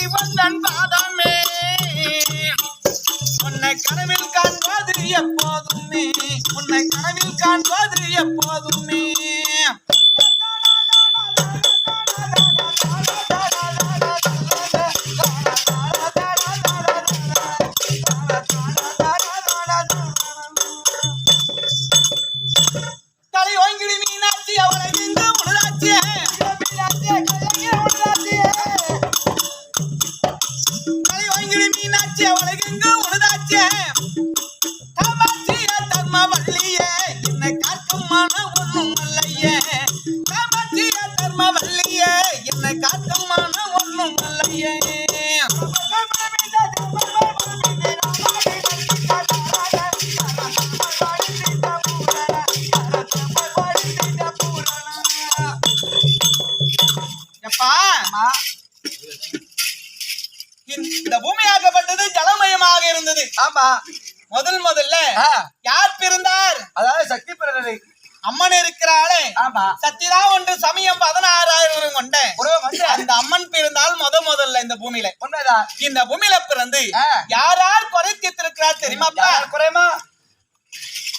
நாடி வந்தன் பாதமே. உன்னை கனவில் காண்பது எப்போதுமே. உன்னை கனவில் காண்பது எப்போதுமே. காக்கும் மன ஒண்ணும் அல்லையே காமாட்சிய தர்ம வள்ளியே என்னை காக்கும் மன ஒண்ணும் அல்லையே எப்பா இந்த பூமியாகப்பட்டது ஜலமயமாக இருந்தது. ஆமா முதல் முதல்ல யார் பிறந்தார்? அதாவது சக்தி பிறந்தது. அம்மன் இருக்கிறாளே. சத்திரா ஒன்று சமயம் பதினாறாயிரம் கொண்ட. அந்த அம்மன் பிறந்தால் முத முதல்ல இந்த பூமியில. உண்மைதான். இந்த பூமியில பிறந்து. யார் யார் குறை தீர்த்திருக்கிறார் தெரியுமாப்பா யார் குறையுமா?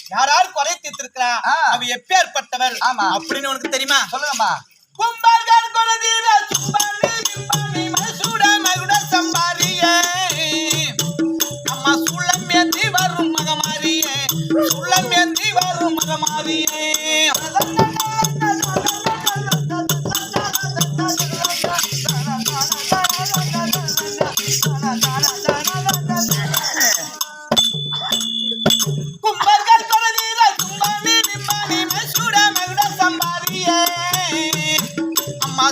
யார் யார் குறை தீர்த்திருக்கிறா. அவ ஆமா. அப்படின்னு உனக்கு தெரியுமா? சொல்லுங்கம்மா. கும்பர்கள் குலதீர சும்பானி அம்மா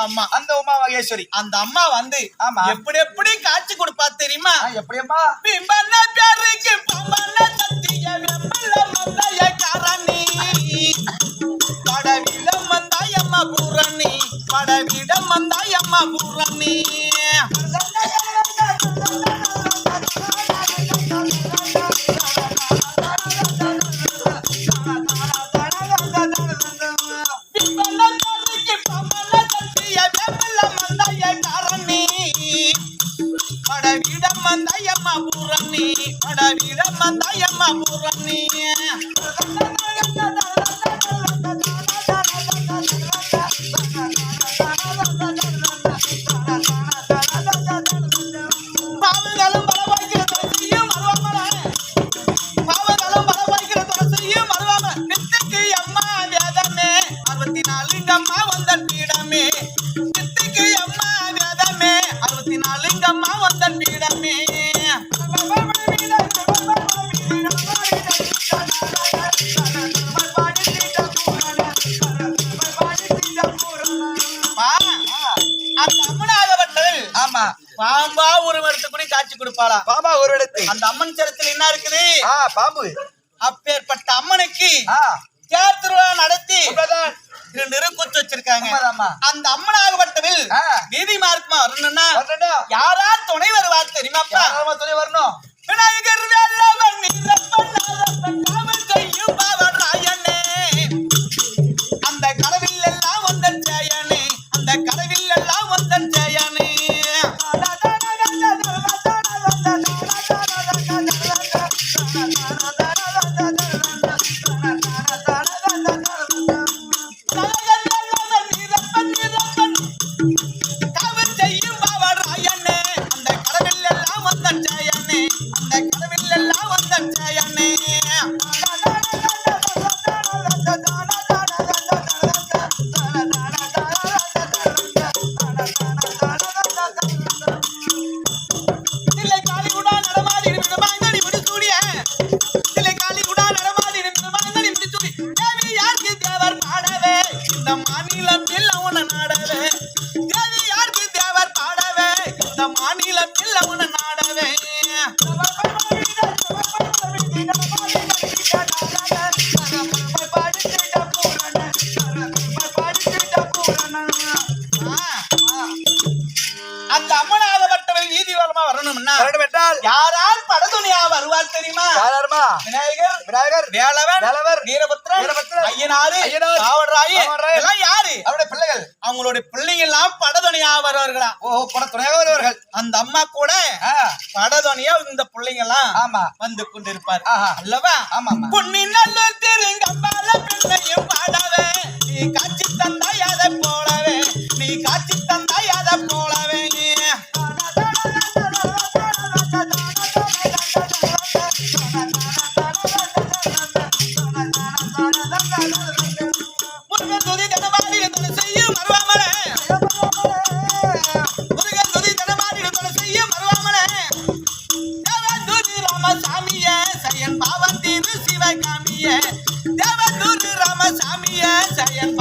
அந்த அம்மா அந்த உமா மகேஸ்வரி. அந்த அம்மா வந்து ஆமா. எப்படி எப்படி காட்சி கொடுப்பா தெரியுமா? எப்படியம்மா பிம்பன பேருக்கு பம்பன சத்திய வெம்பல மந்தைய காரணி. படவிடம் வந்தாயம்மா பூரணி படவிடம் வந்தாயம்மா பூரணி. துளசியும் மருவாமல வித்துக்கு அம்மா வேதமே அறுபத்தி நாலுங்கம்மா வந்தன் பீடமே. வித்துக்கு அம்மா வேதமே அறுபத்தி நாலுங்கம்மா பாம்பா உருவெடுத்து கூட காட்சி கொடுப்பாளா? பாபா ஒரு இடத்து அந்த அம்மன் சரத்துல என்ன இருக்குது? பாம்பு. அப்பேற்பட்ட அம்மனுக்கு தேர் திருவிழா நடத்தி ரெண்டு குத்து வச்சிருக்காங்க. அந்த அம்மனாகப்பட்டவில் ஆ. நீதி மார்க்கமா வரணும்னா. யாரார் துணை வருவார் தெரியுமாப்பா? துணை வரணும்? விநாயகர் படதுணியா வருவார் தெரியுமா யாராருமா விநாயகர் விநாயகர் வேலவன் வேலவர், வீரபத்ரன் வீரபத்ரன், ஐயனாரு ஐயனார், காவடராயி எல்லாம் யாரு? அவருடைய பிள்ளைகள். அவங்களுடைய பிள்ளைங்க எல்லாம் படதுணியா வருவார்களா ஓ பட துணையாக வருவார்கள் அந்த அம்மா கூட படதுணியா இந்த பிள்ளைங்க எல்லாம் ஆமா. வந்து கொண்டிருப்பார். அல்லவா? ஆமா பொன்னி நல்லூர் திருங்கம்பால சயன் தேவதூர் சிவகாமிய தேவதூரி ராமசாமிய சயன்